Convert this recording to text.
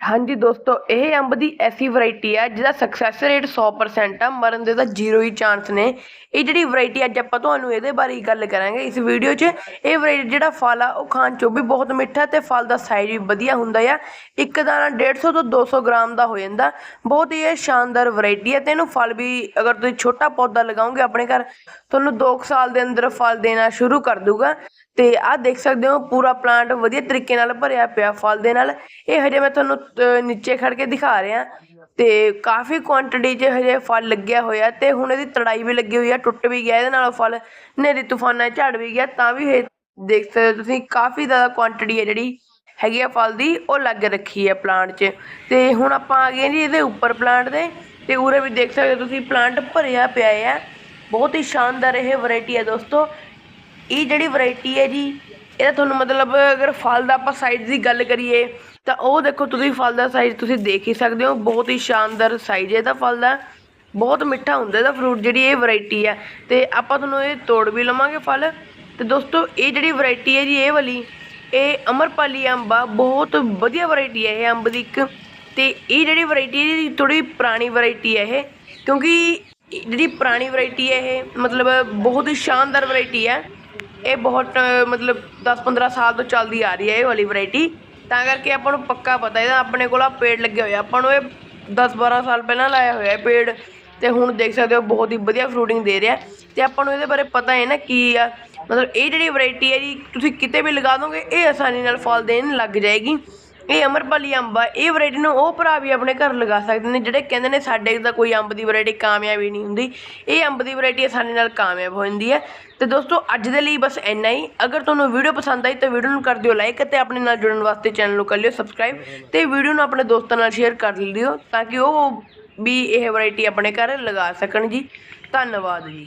ਹਾਂਜੀ ਦੋਸਤੋ, ਇਹ ਅੰਬ ਦੀ ਐਸੀ ਵੈਰਾਈਟੀ ਆ ਜਿਹਦਾ ਸਕਸੈਸ ਰੇਟ 100% ਆ, ਮਰਨ ਦੇ ਤਾਂ ਜ਼ੀਰੋ ਹੀ ਚਾਂਸ ਨੇ। ਇਹ ਜਿਹੜੀ ਵੈਰਾਈਟੀ ਅੱਜ ਆਪਾਂ ਤੁਹਾਨੂੰ ਇਹਦੇ ਬਾਰੇ ਹੀ ਗੱਲ ਕਰਾਂਗੇ ਇਸ ਵੀਡੀਓ 'ਚ। ਇਹ ਵੈਰਾਈਟੀ ਜਿਹੜਾ ਫਲ ਆ, ਉਹ ਖਾਣ 'ਚੋਂ ਵੀ ਬਹੁਤ ਮਿੱਠਾ ਤੇ ਫਲ ਦਾ ਸਾਈਜ਼ ਵੀ ਵਧੀਆ ਹੁੰਦਾ ਆ। ਇੱਕ ਦਾਣਾ 150 ਤੋਂ 200 ਗ੍ਰਾਮ ਦਾ ਹੋ ਜਾਂਦਾ। ਬਹੁਤ ਹੀ ਇਹ ਸ਼ਾਨਦਾਰ ਵੈਰਾਈਟੀ ਹੈ ਤੇ ਇਹਨੂੰ ਫਲ ਵੀ ਅਗਰ ਤੁਸੀਂ ਛੋਟਾ ਪੌਦਾ ਲਗਾਓਗੇ ਆਪਣੇ ਘਰ, ਤੁਹਾਨੂੰ 2 ਸਾਲ ਦੇ ਅੰਦਰ ਫਲ ਦੇਣਾ ਸ਼ੁਰੂ ਕਰ ਦੂਗਾ ਤੇ ਆਹ ਦੇਖ ਸਕਦੇ ਹੋ, ਪੂਰਾ ਪਲਾਂਟ ਵਧੀਆ ਤਰੀਕੇ ਨਾਲ ਭਰਿਆ ਪਿਆ ਫਲ ਦੇ ਨਾਲ। ਇਹ ਹਜੇ ਮੈਂ ਤੁਹਾਨੂੰ ਨੀਚੇ ਖੜ ਕੇ ਦਿਖਾ ਰਿਹਾ ਤੇ ਕਾਫੀ ਕੁਆਂਟੀਟੀ 'ਚ ਹਜੇ ਫਲ ਲੱਗਿਆ ਹੋਇਆ ਤੇ ਹੁਣ ਇਹਦੀ ਤੜਾਈ ਵੀ ਲੱਗੀ ਹੋਈ ਆ, ਟੁੱਟ ਵੀ ਗਿਆ, ਇਹਦੇ ਨਾਲ ਫਲ ਨੇਰੀ ਤੂਫਾਨਾਂ 'ਚ ਝੜ ਵੀ ਗਿਆ, ਤਾਂ ਵੀ ਇਹ ਦੇਖ ਸਕਦੇ ਹੋ ਤੁਸੀਂ, ਕਾਫੀ ਜ਼ਿਆਦਾ ਕੁਆਂਟੀਟੀ ਹੈ ਜਿਹੜੀ ਹੈਗੀ ਆ ਫਲ ਦੀ, ਉਹ ਲੱਗ ਰੱਖੀ ਹੈ ਪਲਾਂਟ 'ਚ। ਤੇ ਹੁਣ ਆਪਾਂ ਆ ਗਏ ਜੀ ਇਹਦੇ ਉੱਪਰ ਪਲਾਂਟ ਦੇ, ਤੇ ਉਰੇ ਵੀ ਦੇਖ ਸਕਦੇ ਹੋ ਤੁਸੀਂ ਪਲਾਂਟ ਭਰਿਆ ਪਿਆ ਹੈ ਬਹੁਤ ਹੀ ਸ਼ਾਨਦਾਰ ਇਹ ਵੈਰਾਈਟੀ ਹੈ ਦੋਸਤੋ। ਇਹ ਜਿਹੜੀ ਵੈਰਾਈਟੀ ਹੈ ਜੀ, ਇਹਦਾ ਤੁਹਾਨੂੰ ਮਤਲਬ ਅਗਰ ਫਲ ਦਾ ਆਪਾਂ ਸਾਈਜ਼ ਦੀ ਗੱਲ ਕਰੀਏ ਤਾਂ ਉਹ ਦੇਖੋ, ਤੁਸੀਂ ਫਲ ਦਾ ਸਾਈਜ਼ ਤੁਸੀਂ ਦੇਖ ਹੀ ਸਕਦੇ ਹੋ, ਬਹੁਤ ਹੀ ਸ਼ਾਨਦਾਰ ਸਾਈਜ਼ ਹੈ ਇਹਦਾ ਫਲ ਦਾ। ਬਹੁਤ ਮਿੱਠਾ ਹੁੰਦਾ ਇਹਦਾ ਫਰੂਟ ਜਿਹੜੀ ਇਹ ਵੈਰਾਈਟੀ ਹੈ। ਤੇ ਆਪਾਂ ਤੁਹਾਨੂੰ ਇਹ ਤੋੜ ਵੀ ਲਵਾਂਗੇ ਫਲ। ਤੇ ਦੋਸਤੋ, ਇਹ ਜਿਹੜੀ ਵੈਰਾਈਟੀ ਹੈ ਜੀ, ਇਹ ਵਾਲੀ, ਇਹ ਅਮਰਪਾਲੀ ਅੰਬ ਆ, ਬਹੁਤ ਵਧੀਆ ਵੈਰਾਈਟੀ ਹੈ ਇਹ ਅੰਬ ਦੀ ਇੱਕ। ਤੇ ਇਹ ਜਿਹੜੀ ਵੈਰਾਈਟੀ ਹੈ ਜੀ ਥੋੜੀ ਪੁਰਾਣੀ ਵੈਰਾਈਟੀ ਹੈ ਇਹ, ਕਿਉਂਕਿ ਜਿਹੜੀ ਪੁਰਾਣੀ ਵੈਰਾਈਟੀ ਹੈ ਇਹ, ਮਤਲਬ ਬਹੁਤ ਹੀ ਸ਼ਾਨਦਾਰ ਵੈਰਾਈਟੀ ਹੈ। ਇਹ ਬਹੁਤ, ਮਤਲਬ 10-15 ਸਾਲ ਤੋਂ ਚੱਲਦੀ ਆ ਰਹੀ ਹੈ ਇਹ ਵਾਲੀ ਵੈਰਾਈਟੀ ਤਾਂ ਕਰਕੇ ਆਪਾਂ ਨੂੰ ਪੱਕਾ ਪਤਾ, ਇਹਦਾ ਆਪਣੇ ਕੋਲ ਆ ਪੇੜ ਲੱਗਿਆ ਹੋਇਆ ਆਪਾਂ ਨੂੰ ਇਹ 10-12 ਸਾਲ ਪਹਿਲਾਂ ਲਾਇਆ ਹੋਇਆ ਇਹ ਪੇੜ, ਤੇ ਹੁਣ ਦੇਖ ਸਕਦੇ ਹੋ ਬਹੁਤ ਹੀ ਵਧੀਆ ਫਰੂਟਿੰਗ ਦੇ ਰਿਹਾ। ਤੇ ਆਪਾਂ ਨੂੰ ਇਹਦੇ ਬਾਰੇ ਪਤਾ ਹੈ ਨਾ ਕੀ ਆ, ਮਤਲਬ ਇਹ ਜਿਹੜੀ ਵੈਰਾਈਟੀ ਹੈ ਜੀ, ਤੁਸੀਂ ਕਿਤੇ ਵੀ ਲਗਾ ਦੋਗੇ, ਇਹ ਆਸਾਨੀ ਨਾਲ ਫਲ ਦੇਣ ਲੱਗ ਜਾਏਗੀ। ਇਹ ਅਮਰਪਾਲੀ ਅੰਬ ਆ, ਇਹ ਵੈਰਾਈਟੀ ਨੂੰ ਉਹ ਭਰਾ ਵੀ ਆਪਣੇ ਘਰ ਲਗਾ ਸਕਦੇ ਨੇ, ਜਿਹੜੇ ਕਹਿੰਦੇ ਨੇ ਸਾਡੇ ਤਾਂ ਕੋਈ ਅੰਬ ਦੀ ਵੈਰਾਈਟੀ ਕਾਮਯਾਬ ਹੀ ਨਹੀਂ ਹੁੰਦੀ। ਇਹ ਅੰਬ ਦੀ ਵੈਰਾਈਟੀ ਆਸਾਨੀ ਨਾਲ ਕਾਮਯਾਬ ਹੋ ਜਾਂਦੀ ਹੈ। ਤੇ ਦੋਸਤੋ, ਅੱਜ ਦੇ ਲਈ ਬਸ ਇੰਨਾ ਹੀ। ਅਗਰ ਤੁਹਾਨੂੰ ਵੀਡੀਓ ਪਸੰਦ ਆਈ ਤਾਂ ਵੀਡੀਓ ਨੂੰ ਕਰ ਦਿਓ ਲਾਈਕ ਅਤੇ ਆਪਣੇ ਨਾਲ ਜੁੜਨ ਵਾਸਤੇ ਚੈਨਲ ਨੂੰ ਕਰ ਲਿਓ ਸਬਸਕ੍ਰਾਈਬ ਤੇ ਵੀਡੀਓ ਨੂੰ ਆਪਣੇ ਦੋਸਤਾਂ ਨਾਲ ਸ਼ੇਅਰ ਕਰ ਲਿਓ ਤਾਂ ਕਿ ਉਹ ਵੀ ਇਹ ਵੈਰਾਈਟੀ ਆਪਣੇ ਘਰ ਲਗਾ ਸਕਣ ਜੀ। ਧੰਨਵਾਦ ਜੀ।